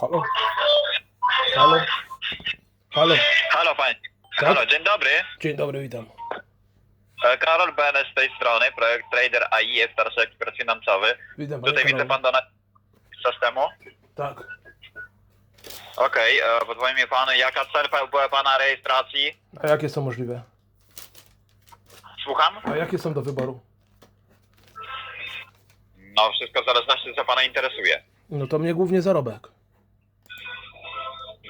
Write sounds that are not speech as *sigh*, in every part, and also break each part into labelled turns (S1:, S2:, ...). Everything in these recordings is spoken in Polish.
S1: Halo? Halo? Halo?
S2: Halo panie.
S1: Tak?
S2: Halo, dzień dobry.
S1: Dzień dobry, witam.
S2: E, Karol Benes z tej strony, projekt Trader AI jest starszy ekspert finansowy.
S1: Witam panie
S2: Tutaj widzę
S1: Karolu.
S2: pan do nas systemu.
S1: Tak.
S2: Okej, okay, podpowie mi pan, jaka cel była pana rejestracji?
S1: A jakie są możliwe?
S2: Słucham?
S1: A jakie są do wyboru?
S2: No, wszystko w zależności co pana interesuje.
S1: No to mnie głównie zarobek.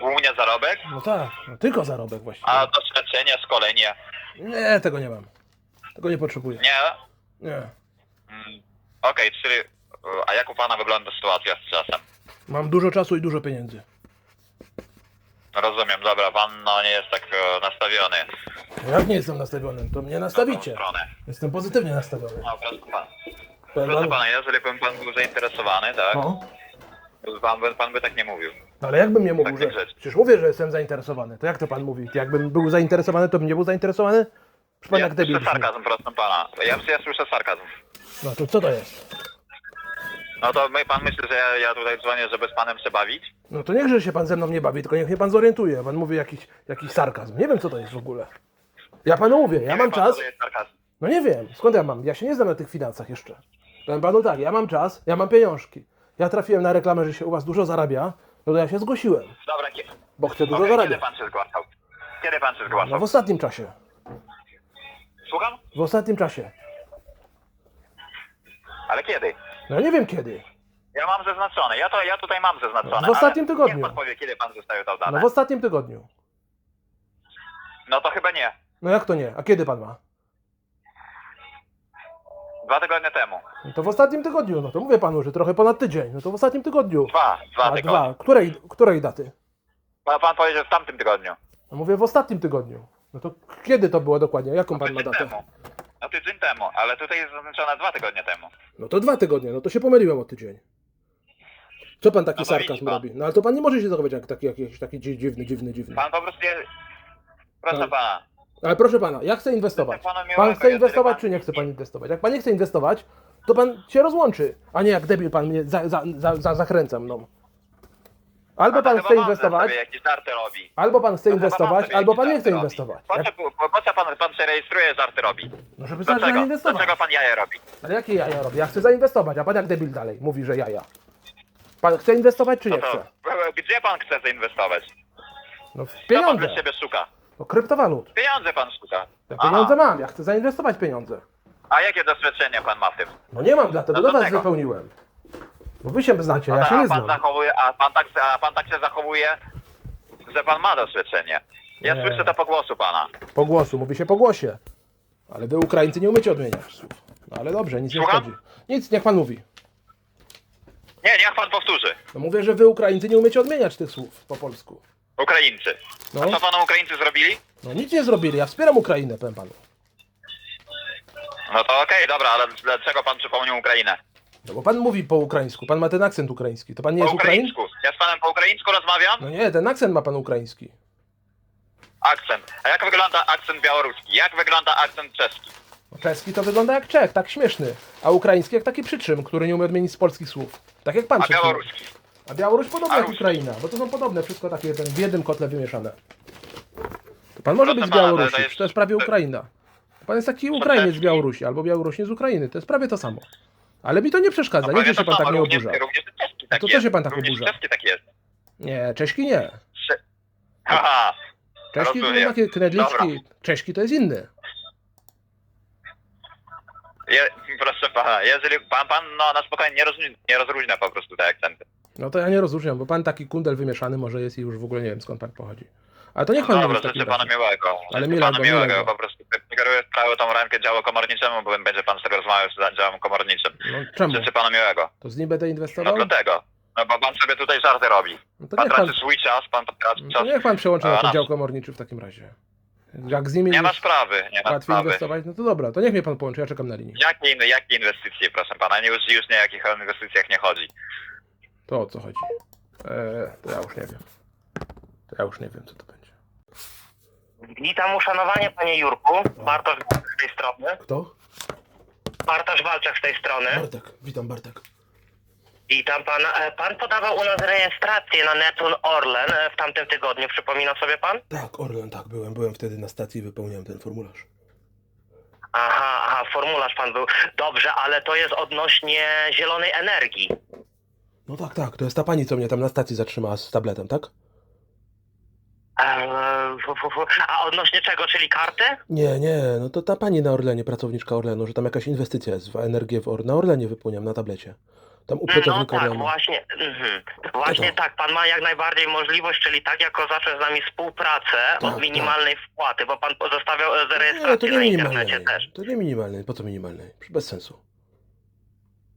S2: Głównie zarobek,
S1: No tak, no tylko zarobek właściwie.
S2: a doświadczenie, szkolenie.
S1: Nie, tego nie mam. Tego nie potrzebuję.
S2: Nie?
S1: Nie.
S2: Mm, Okej, czyli... e, A jak u pana wygląda sytuacja z czasem?
S1: Mam dużo czasu i dużo pieniędzy.
S2: Rozumiem, dobra, pan no nie jest tak e, nastawiony
S1: Jak nie jestem nastawiony, to mnie
S2: tą
S1: nastawicie.
S2: stronę.
S1: Jestem pozytywnie nastawiony.
S2: No, proszę pana. Proszę pana, jeżeli bym pan był zainteresowany, tak?
S1: No,
S2: Pan, by- pan by tak nie mówił.
S1: ale jakbym nie mówił,
S2: Tak,
S1: że... Przecież mówię, że jestem zainteresowany. To jak to pan mówi? Jakbym był zainteresowany, to bym nie był zainteresowany? Proszę pan
S2: Ja
S1: jak debil.
S2: słyszę sarkazm, proszę pana. Ja, ja słyszę sarkazm.
S1: No to co to jest?
S2: No to my, pan myśli, że ja, ja tutaj dzwonię, żeby z panem się bawić?
S1: No to niechże się pan ze mną nie bawi, tylko niech mnie pan zorientuje. Pan mówi jakiś, jakiś sarkazm. Nie wiem, co to jest w ogóle. Ja panu mówię, ja mam
S2: pan,
S1: czas.
S2: co to jest sarkazm.
S1: No nie wiem, skąd ja mam? Ja się nie znam na tych finansach jeszcze. Powiem panu tak, ja mam czas, ja mam pieniążki. Ja trafiłem na reklamę, że się u was dużo zarabia, no to ja się zgłosiłem,
S2: Dobra, kie-
S1: bo chcę dużo
S2: okej, kiedy
S1: zarabiać.
S2: pan się zgłaszał? Kiedy pan się
S1: No
S2: zgłaszał?
S1: w ostatnim czasie.
S2: Słucham?
S1: W ostatnim czasie.
S2: Ale kiedy?
S1: No nie wiem kiedy.
S2: Ja mam zaznaczone. Ja, to, ja tutaj mam zaznaczone.
S1: No, w ostatnim
S2: ale
S1: tygodniu.
S2: Niech pan powie, kiedy pan zostawił to
S1: No
S2: dane.
S1: w ostatnim tygodniu.
S2: No to chyba nie.
S1: No jak to nie? A kiedy pan ma?
S2: Dwa tygodnie temu.
S1: No to w ostatnim tygodniu, no to mówię panu, że trochę ponad tydzień. No to w ostatnim tygodniu.
S2: Dwa. Dwa
S1: A
S2: tygodnie.
S1: dwa. Której, której daty?
S2: Pan, pan powiedział w tamtym tygodniu.
S1: No mówię w ostatnim tygodniu. No to kiedy to było dokładnie? Jaką pan ma datę?
S2: temu. No tydzień temu, ale tutaj jest zaznaczone dwa tygodnie temu.
S1: No to dwa tygodnie, no to się pomyliłem o tydzień. Co pan taki
S2: No
S1: sarkazm robi? No ale to pan nie może się zachować jak taki jakiś taki dzi- dziwny, dziwny, dziwny.
S2: Pan po prostu jest... Proszę
S1: Tak.
S2: pana.
S1: Ale proszę pana, ja chcę inwestować.
S2: Życzę panu miłego,
S1: Pan chce
S2: jeżeli
S1: inwestować,
S2: pan-
S1: czy nie chce pan inwestować? Jak pan nie chce inwestować, to pan się rozłączy, a nie jak debil pan mnie za, za, za, za, zachęca mną. Albo
S2: No
S1: pan chce inwestować,
S2: żarty robi.
S1: albo pan chce
S2: No
S1: inwestować, albo pan nie chce
S2: robi.
S1: inwestować.
S2: Po
S1: Jak,
S2: co, po, po co pan, pan się rejestruje, żarty robi?
S1: no żeby zacząć
S2: Dlaczego?
S1: zainwestować.
S2: Dlaczego pan jaja robi?
S1: Ale jakie jaja robię? Ja chcę zainwestować, a pan jak debil dalej mówi, że jaja. Pan chce inwestować, czy
S2: No
S1: nie
S2: to,
S1: chce?
S2: gdzie pan chce zainwestować?
S1: No w
S2: Co pan
S1: pieniądze.
S2: dla siebie szuka?
S1: No kryptowalut.
S2: Pieniądze pan szuka.
S1: Ja
S2: Aha.
S1: pieniądze mam, ja chcę zainwestować pieniądze.
S2: A jakie doświadczenie pan ma w tym?
S1: No nie mam, dlatego
S2: No
S1: do
S2: do
S1: was
S2: tego.
S1: wypełniłem. Bo wy się znacie, ja się nie
S2: pan
S1: znam.
S2: zachowuje, a pan tak, a pan tak się zachowuje, że pan ma doświadczenie. Ja
S1: Nie.
S2: słyszę to po głosu pana.
S1: Po głosu, mówi się po głosie. Ale wy Ukraińcy nie umiecie odmieniać słów. No ale dobrze, nic nie
S2: Słucham?
S1: szkodzi. Nic, niech pan mówi.
S2: Nie, niech pan powtórzy.
S1: No mówię, że wy Ukraińcy nie umiecie odmieniać tych słów po polsku.
S2: Ukraińcy.
S1: No.
S2: A co panu Ukraińcy zrobili?
S1: No nic nie zrobili, ja wspieram Ukrainę, powiem panu.
S2: No to okej, dobra, ale dlaczego pan przypomniał Ukrainę?
S1: No bo pan mówi po ukraińsku, pan ma ten akcent ukraiński. To pan nie
S2: Po
S1: jest Ukraiń?
S2: ukraińsku. Ja z panem po ukraińsku rozmawiam?
S1: No nie, ten akcent ma pan ukraiński.
S2: Akcent. A jak wygląda akcent białoruski? Jak wygląda akcent czeski?
S1: No Czeski to wygląda jak Czech, tak śmieszny. A ukraiński jak taki przyczym, który nie umie odmienić z polskich słów. Tak jak pan
S2: A
S1: przed chwilą.
S2: białoruski?
S1: A Białoruś podobnie
S2: A
S1: jak? Ukraina, bo to są podobne, wszystko takie jeden, w jednym kotle wymieszane. To pan może
S2: Proszę
S1: być z
S2: to
S1: Białorusi, to jest prawie Ukraina. Pan jest taki Ukrainiec z Białorusi, albo Białorusin z Ukrainy, to jest prawie to samo. Ale mi to nie przeszkadza, nie,
S2: prawie
S1: że się
S2: to
S1: pan tak nie
S2: również,
S1: oburza.
S2: Również czeski tak
S1: to co
S2: jest.
S1: się pan tak
S2: również
S1: oburza?
S2: czeski tak jest.
S1: Nie, Cześki nie.
S2: Cze- Haha.
S1: Czeszki to
S2: Rozumiem.
S1: takie knedliczki. Cześki to jest inny.
S2: Je, proszę pana, jeżeli pan, pan no, na spokojnie nie, rozróżnia, nie rozróżnia po prostu te akcenty.
S1: No to ja nie rozróżniam, bo pan taki kundel wymieszany może jest i już w ogóle nie wiem skąd pan pochodzi. Ale to niech pan mówi
S2: Dobra, życzę
S1: razie.
S2: miłego.
S1: Ale
S2: Życzę panu miłego.
S1: miłego.
S2: Po prostu kieruję sprawę tą rękę działu komorniczemu, bo będzie pan sobie rozmawiał z działem komorniczym.
S1: No czemu?
S2: Życzę panu miłego.
S1: To z nim będę
S2: No
S1: inwestował?
S2: dlatego. No bo pan sobie tutaj żarty robi.
S1: No to
S2: Pan
S1: niech pan,
S2: traci swój czas, pan traci
S1: no
S2: czas.
S1: to niech pan przełączy na ten
S2: na-
S1: dział komorniczy w takim razie. Jak z nimi
S2: Nie ma sprawy, nie ma
S1: łatwiej
S2: sprawy.
S1: inwestować, no to dobra, to niech mnie pan połączy, ja czekam na linii.
S2: Jakie, inne, jakie inwestycje, proszę pana? Nie, już, już nie o jakich inwestycjach nie chodzi.
S1: To o co chodzi? Eee, to ja już nie wiem. To ja już nie wiem, co to będzie.
S3: Witam uszanowanie panie Jurku. Bartosz Walczak z tej strony.
S1: Kto?
S3: Bartosz Walczak z tej strony.
S1: Bartek, witam Bartek.
S3: Witam pana. E, Pan podawał u nas rejestrację na Neptun Orlen e, w tamtym tygodniu, przypomina sobie pan?
S1: Tak, Orlen, tak, byłem, byłem wtedy na stacji i wypełniałem ten formularz.
S3: Aha, aha, formularz pan był. Dobrze, ale to jest odnośnie zielonej energii.
S1: No tak, tak, to jest ta pani, co mnie tam na stacji zatrzymała z tabletem, tak?
S3: Eee, fu, fu, fu. A odnośnie czego, czyli karty?
S1: Nie, nie, no to ta pani na Orlenie, pracowniczka Orlenu, że tam jakaś inwestycja jest w energię w Or na Orlenie wypełniam na tablecie. Tam u
S3: No
S1: pracownika
S3: tak,
S1: Orlenu.
S3: właśnie. Mhm. Właśnie tak, pan ma jak najbardziej możliwość, czyli tak jako zacząć z nami współpracę
S1: Tak,
S3: od minimalnej wpłaty, bo pan pozostawiał e,
S1: Nie, to nie
S3: na
S1: minimalnej.
S3: internecie też.
S1: To nie minimalnej. Po co minimalnej? Bez sensu.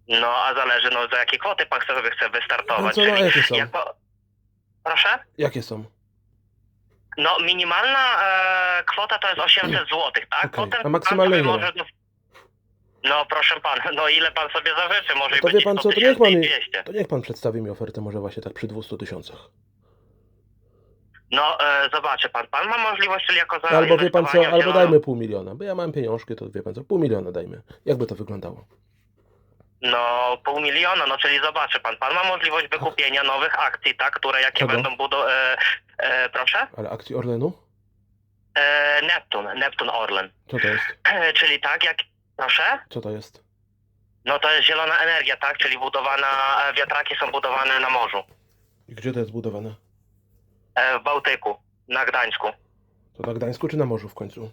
S3: No, a zależy, no, za jakie kwoty pan chce sobie chce
S1: Pan
S3: wystartować.
S1: co, no, jakie są?
S3: jako... Proszę?
S1: Jakie są?
S3: No, minimalna e, kwota to jest 800 zł, tak?
S1: Okej,
S3: Potem
S1: a
S3: pan sobie
S1: ile?
S3: może... No, proszę pana, no ile pan sobie zażyczy? Może
S1: No to wie pan
S3: 100
S1: co, to niech pan,
S3: tysięcy i 200.
S1: to niech pan przedstawi mi ofertę może właśnie tak przy 200 tysiącach.
S3: No, e, zobaczy pan, pan ma możliwość, czyli jako za
S1: Albo wie pan co, albo dajmy pół miliona, bo ja mam pieniążki, to wie pan co, pół miliona dajmy. Jakby to wyglądało?
S3: No, pół miliona, no czyli zobaczy pan, pan ma możliwość wykupienia nowych akcji, tak, które jakie
S1: Czego?
S3: będą budo... E, e, proszę?
S1: Ale akcji Orlenu?
S3: E, Neptun, Neptun Orlen.
S1: Co to jest?
S3: E, czyli tak, jak... Proszę?
S1: Co to jest?
S3: No to jest zielona energia, tak, czyli budowana, e, wiatraki są budowane na morzu,
S1: I gdzie to jest zbudowane?
S3: e, w Bałtyku, na Gdańsku.
S1: To na Gdańsku czy na morzu w końcu?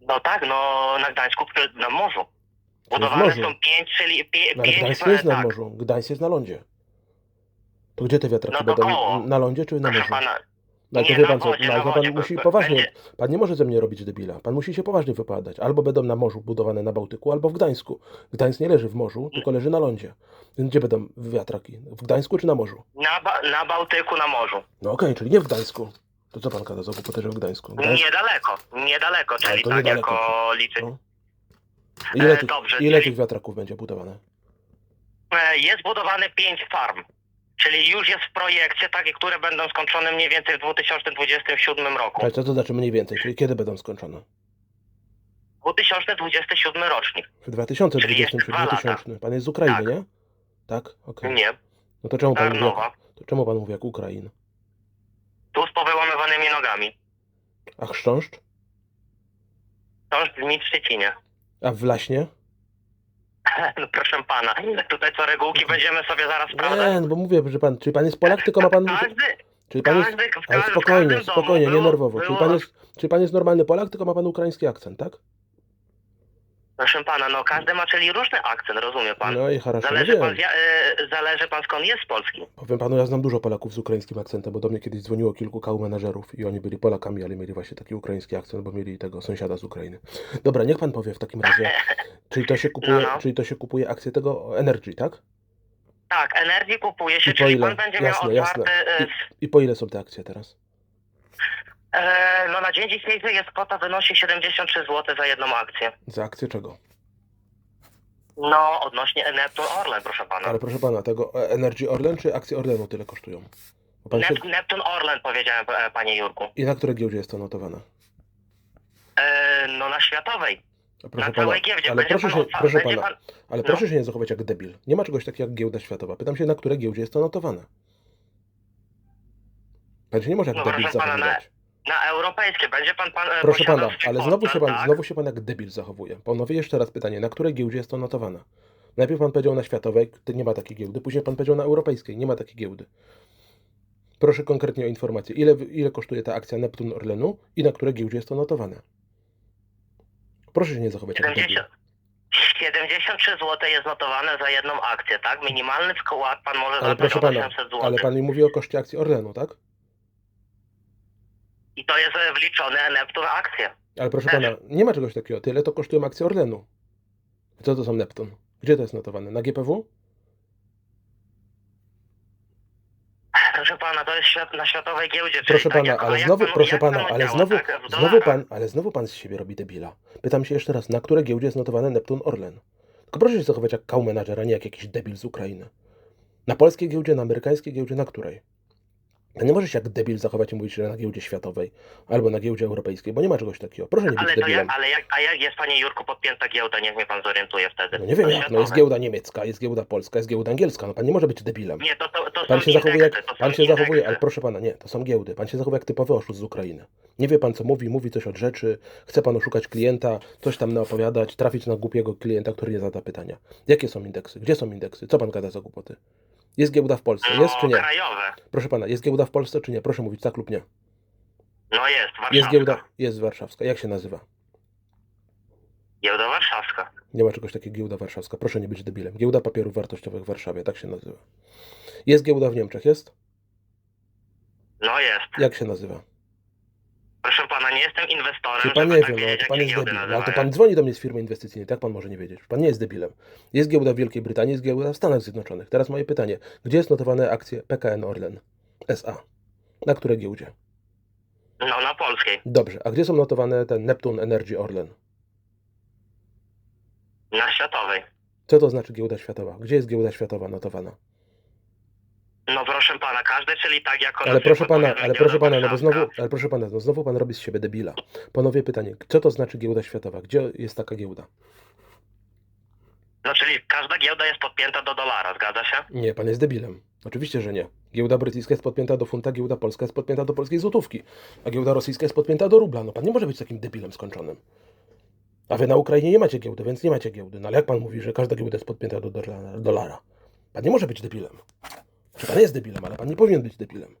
S3: No tak, no na Gdańsku, przy- na morzu. Budowane są pięć, czyli pie,
S1: No, ale
S3: pięć...
S1: Gdańsk nie jest na
S3: tak.
S1: morzu, Gdańsk jest na lądzie. To gdzie te wiatraki
S3: No
S1: będą?
S3: koło.
S1: Na lądzie czy na morzu?
S3: pana,
S1: No ale to
S3: Nie,
S1: wie pan co, no,
S3: wodzie.
S1: pan musi poważnie,
S3: będzie-
S1: pan nie może ze mnie robić debila. Pan musi się poważnie wypowiadać. Albo będą na morzu budowane na Bałtyku, albo w Gdańsku. Gdańsk nie leży w morzu, tylko leży na lądzie. Więc gdzie będą wiatraki? W Gdańsku czy na morzu?
S3: na, ba, na Bałtyku, na morzu.
S1: No okej, czyli nie w Gdańsku. To co pan gada za głupotę, że w Gdańsku? Gdańsk?
S3: Niedaleko, niedaleko,
S1: Ale
S3: czyli tak
S1: niedaleko.
S3: jako liczy.
S1: No. Ile,
S3: E,
S1: tych,
S3: dobrze,
S1: ile
S3: czyli-
S1: tych wiatraków będzie budowane?
S3: E, Jest budowane pięć farm, czyli już jest w projekcie takie, które będą skończone mniej więcej w 2027 roku.
S1: Ale co to znaczy mniej więcej? Czyli kiedy będą skończone?
S3: 2027 rocznik.
S1: W 2020
S3: Czyli jeszcze
S1: czy
S3: dwa lata.
S1: 2000? Pan jest z Ukrainy,
S3: Tak.
S1: nie? Tak? Okej.
S3: Nie,
S1: No to czemu pan mówi,
S3: Tarnowa.
S1: jak, to czemu pan mówi jak Ukrain?
S3: Tu z powyłamywanymi nogami.
S1: A chrząszcz?
S3: Już brzmi w Szczecinie.
S1: A w Laśnie? *laughs*
S3: No proszę pana, tutaj co regułki będziemy sobie zaraz sprawdzać.
S1: Nie, no bo mówię, że pan, czyli pan jest Polak, tylko ma pan...
S3: Każdy,
S1: Czyli pan jest...
S3: każdy, w
S1: Ale
S3: każdym- w
S1: spokojnie,
S3: każdym domu
S1: spokojnie, nie
S3: było-
S1: nerwowo. Czyli
S3: było-
S1: pan, jest, czyli pan jest normalny Polak, tylko ma pan ukraiński akcent, tak?
S3: Proszę pana, no każdy ma czyli różny akcent, rozumie pan?
S1: No i no
S3: Zależy
S1: wiem.
S3: pan, z ja- y, zależy pan skąd jest z Polski.
S1: Powiem panu, ja znam dużo Polaków z ukraińskim akcentem, bo do mnie kiedyś dzwoniło kilku kał menażerów i oni byli Polakami, ale mieli właśnie taki ukraiński akcent, bo mieli tego sąsiada z Ukrainy. Dobra, niech pan powie w takim razie, *laughs* czyli to się kupuje,
S3: No, no.
S1: czyli to się kupuje akcje tego Energy, tak?
S3: Tak, energii kupuje się,
S1: I po
S3: czyli
S1: ile?
S3: pan będzie miał
S1: jasne.
S3: otwarty... y,
S1: I po ile są te akcje teraz?
S3: E, no na dzień dzisiejszy jest kwota wynosi 73 zł za jedną akcję.
S1: Za akcje czego?
S3: No, odnośnie Neptun Orlen, proszę pana.
S1: Ale proszę pana, tego e, Energy Orlen czy akcje Orlenu tyle kosztują? Bo pan się...
S3: Nep- Neptun Orlen powiedziałem, e, panie Jurku.
S1: I na której giełdzie jest to notowane?
S3: E, no na światowej.
S1: A proszę
S3: na całej giełdzie.
S1: ale proszę, się,
S3: otwa-
S1: proszę
S3: będzie
S1: pana,
S3: pan-
S1: ale
S3: no.
S1: proszę się nie zachować jak debil. Nie ma czegoś takiego jak giełda światowa. Pytam się, na której giełdzie jest to notowane. Pan się nie może jak
S3: No,
S1: debil
S3: proszę pana,
S1: zachowywać.
S3: Na europejskie. Będzie pan, pan e,
S1: Proszę
S3: posiadał
S1: pana,
S3: swój
S1: ale znowu się pan,
S3: tak?
S1: znowu się pan jak debil zachowuje. Ponowię jeszcze raz pytanie, na której giełdzie jest to notowane? Najpierw pan powiedział na światowej, to nie ma takiej giełdy, później pan powiedział na europejskiej, nie ma takiej giełdy. Proszę konkretnie o informację, ile, ile kosztuje ta akcja Neptun Orlenu i na której giełdzie jest to notowane? Proszę się nie zachować jak debil.
S3: 70, 73 zł jest notowane za jedną akcję, tak? Minimalny wkład pan może
S1: Ale proszę pana,
S3: 800 zł.
S1: ale pan mi mówi o koszcie akcji Orlenu, tak?
S3: I to jest e, wliczone Neptun akcje.
S1: Ale proszę pana, nie ma czegoś takiego. Tyle to kosztują akcje Orlenu. Co to są Neptun? Gdzie to jest notowane? Na GPW?
S3: Proszę pana, to jest świat, na światowej giełdzie. czyli
S1: Proszę
S3: tak
S1: pana,
S3: jak-
S1: ale
S3: jak
S1: znowu,
S3: pan-
S1: proszę
S3: jak
S1: pana,
S3: pan
S1: ale
S3: działa,
S1: znowu,
S3: tak, w
S1: znowu
S3: dolarach?
S1: pan, ale znowu pan z siebie robi debila. Pytam się jeszcze raz, na które giełdzie jest notowany Neptun Orlen? Tylko proszę się zachować jak manager, a nie jak jakiś debil z Ukrainy. Na polskiej giełdzie, na amerykańskiej giełdzie, na której? Nie możesz jak debil zachować i mówić, że na giełdzie światowej albo na giełdzie europejskiej, bo nie ma czegoś takiego. Proszę nie być
S3: Ale,
S1: debilem.
S3: jak, ale jak, a jak jest, panie Jurku, podpięta giełda, niech mnie pan zorientuje wtedy.
S1: No nie wiem jak, no jest giełda niemiecka, jest giełda polska, jest giełda angielska, no pan nie może być debilem.
S3: Nie, to, to, to
S1: Pan się zachowuje, jak, pan się
S3: indeksy.
S1: zachowuje, ale proszę pana, nie, to są giełdy. Pan się zachowuje jak typowy oszust z Ukrainy. Nie wie pan co mówi, mówi coś od rzeczy, chce pan oszukać klienta, coś tam naopowiadać, trafić na głupiego klienta, który nie zada pytania. Jakie są indeksy? Gdzie są indeksy? Co pan gada za głupoty? Jest giełda w Polsce,
S3: No,
S1: jest czy nie?
S3: krajowe.
S1: Proszę pana, jest giełda w Polsce czy nie? Proszę mówić tak lub nie.
S3: No jest, warszawska.
S1: Jest giełda, jest warszawska. Jak się nazywa?
S3: Giełda warszawska.
S1: Nie ma czegoś takiego giełda warszawska. Proszę nie być debilem. Giełda papierów wartościowych w Warszawie, tak się nazywa. Jest giełda w Niemczech, jest?
S3: No jest.
S1: Jak się nazywa?
S3: Proszę pana, nie jestem inwestorem,
S1: Czy pan
S3: żeby
S1: nie
S3: tak
S1: wie, no,
S3: wiedzieć,
S1: to pan jest
S3: giełdy
S1: debil. No, ale to
S3: nazywają.
S1: pan dzwoni do mnie z firmy inwestycyjnej, tak pan może nie wiedzieć. Pan nie jest debilem. Jest giełda w Wielkiej Brytanii, jest giełda w Stanach Zjednoczonych. Teraz moje pytanie. Gdzie jest notowane akcje PKN Orlen SA? Na której giełdzie?
S3: No na polskiej.
S1: Dobrze. A gdzie są notowane ten Neptune Energy Orlen?
S3: Na światowej.
S1: Co to znaczy giełda światowa? Gdzie jest giełda światowa notowana?
S3: No proszę pana, każdy, czyli tak jak
S1: Ale proszę pana, ale proszę pana, no bo znowu, ale proszę pana, no znowu pan robi z siebie debila. Ponowię pytanie, co to znaczy giełda światowa? Gdzie jest taka giełda?
S3: No czyli każda giełda jest podpięta do dolara, zgadza się?
S1: Nie, pan jest debilem. Oczywiście, że nie. Giełda brytyjska jest podpięta do funta, giełda polska jest podpięta do polskiej złotówki, a giełda rosyjska jest podpięta do rubla. No pan nie może być takim debilem skończonym. A wy na Ukrainie nie macie giełdy, więc nie macie giełdy. No ale jak pan mówi, że każda giełda jest podpięta do dola- dolara? Pan nie może być debilem. Czy pan jest debilem, ale pan nie powinien być debilem.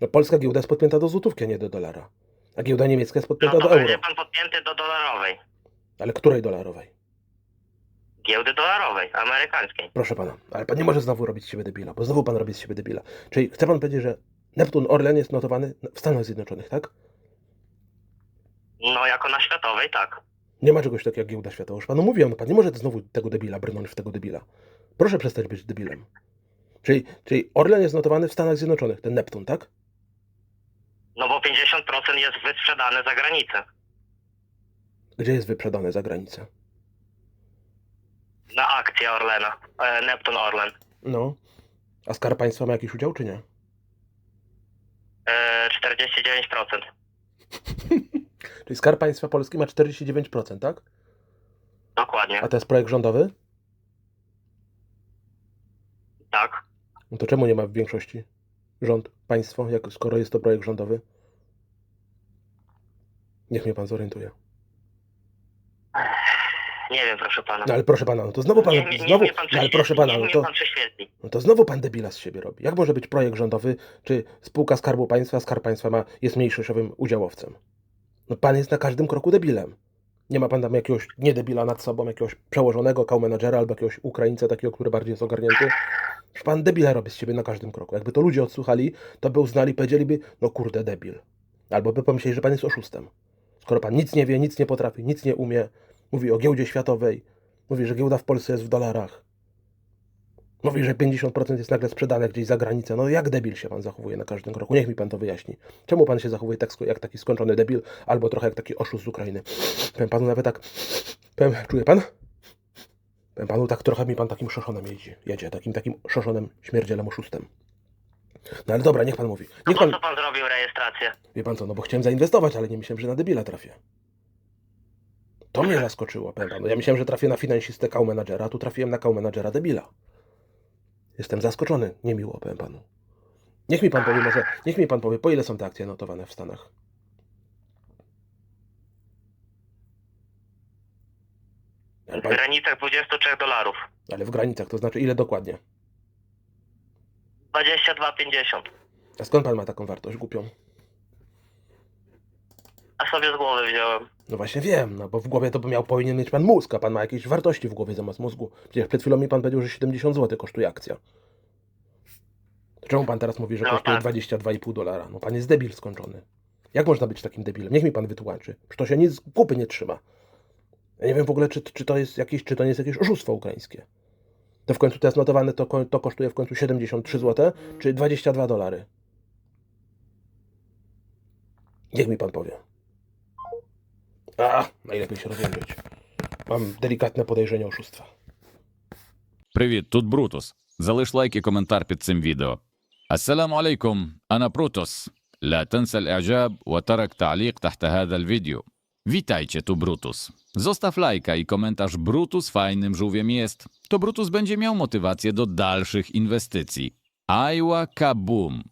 S1: No polska giełda jest podpięta do złotówki, a nie do dolara. A giełda niemiecka jest
S3: No
S1: podpięta
S3: to
S1: do euro.
S3: będzie pan podpięty do dolarowej.
S1: Ale której dolarowej?
S3: Giełdy dolarowej, amerykańskiej.
S1: Proszę pana, ale pan nie może znowu robić z siebie debila, bo znowu pan robi z siebie debila. Czyli chce pan powiedzieć, że Neptun Orlen jest notowany w Stanach Zjednoczonych, tak?
S3: No jako na światowej, tak.
S1: Nie ma czegoś takiego jak giełda światowa. Już panu mówiłem, no pan nie może znowu tego debila brnąć w tego debila. Proszę przestać być debilem. Czyli, czyli Orlen jest notowany w Stanach Zjednoczonych, ten Neptun, tak?
S3: No bo 50% jest wysprzedane za granicę.
S1: Gdzie jest wyprzedane za granicę?
S3: Na akcję Orlena. E, Neptun Orlen.
S1: No. A Skarb Państwa ma jakiś udział, czy nie?
S3: E, 49%. *laughs*
S1: Czyli Skarb Państwa Polski ma 49%, tak?
S3: Dokładnie.
S1: A to jest projekt rządowy?
S3: Tak.
S1: No to czemu nie ma w większości rząd, państwo, jak, skoro jest to projekt rządowy? Niech mnie pan zorientuje.
S3: Nie wiem, proszę pana.
S1: No ale proszę pana, no to znowu pan,
S3: mnie- niech
S1: znowu,
S3: mnie pan
S1: no ale proszę pana, no to, no to znowu pan debila z siebie robi. Jak może być projekt rządowy, czy spółka Skarbu Państwa, Skarb Państwa ma, jest mniejszościowym udziałowcem? No pan jest na każdym kroku debilem. Nie ma pan tam jakiegoś niedebila nad sobą, jakiegoś przełożonego menadżera albo jakiegoś Ukraińca takiego, który bardziej jest ogarnięty. Już pan debila robi z siebie na każdym kroku. Jakby to ludzie odsłuchali, to by uznali, powiedzieliby, no kurde, debil. Albo by pomyśleli, że pan jest oszustem. Skoro pan nic nie wie, nic nie potrafi, nic nie umie, mówi o giełdzie światowej, mówi, że giełda w Polsce jest w dolarach, mówi, że 50% jest nagle sprzedane gdzieś za granicę. No jak debil się pan zachowuje na każdym kroku? Niech mi pan to wyjaśni. Czemu pan się zachowuje tak jak taki skończony debil, albo trochę jak taki oszust z Ukrainy? Powiem panu nawet tak, powiem, czuje pan? Powiem panu tak trochę mi pan takim szoszonem jedzie, jedzie takim takim szoszonem śmierdzielem oszustem. No ale dobra, niech pan mówi.
S3: A
S1: Niech
S3: po
S1: pan,
S3: co pan zrobił rejestrację?
S1: wie pan co, no bo chciałem zainwestować, ale nie myślałem, że na debila trafię. To mnie zaskoczyło, powiem panu. Ja myślałem, że trafię na finansistę call managera, a tu trafiłem na call managera debila. Jestem zaskoczony, niemiło, powiem panu. Niech mi pan powie, może, niech mi pan powie, po ile są te akcje notowane w Stanach?
S3: W
S1: pan,
S3: granicach 23 dolarów.
S1: ale w granicach, to znaczy ile dokładnie?
S3: 22,50.
S1: A skąd pan ma taką wartość głupią?
S3: A sobie z głowy wziąłem.
S1: No właśnie wiem, no bo w głowie to by miał powinien mieć pan mózg, a pan ma jakieś wartości w głowie zamiast mózgu. Przecież przed chwilą mi pan powiedział, że 70 zł kosztuje akcja. To czemu pan teraz mówi, że
S3: No
S1: kosztuje
S3: tak.
S1: 22,5 dolara? No pan jest debil skończony. Jak można być takim debilem? Niech mi pan wytłumaczy. Przecież to się nic z kupy nie trzyma. Ja nie wiem w ogóle, czy, czy, to jest jakieś, czy to nie jest jakieś oszustwo ukraińskie. To w końcu to jest notowane, to, ko- to kosztuje w końcu 73 zł, czy 22 dolary. Niech mi pan powie. A, najlepiej się rozejrzeć. Mam delikatne podejrzenie oszustwa.
S4: Привіт, тут Брутус. Залиш лайк і коментар під цим відео. السلام عليكم أنا بروتوس لا تنسى الإعجاب وترك تعليق تحت هذا الفيديو Witajcie, tu Brutus. Zostaw lajka i komentarz Brutus fajnym żółwiem jest. To Brutus będzie miał motywację do dalszych inwestycji. Ajła kabum!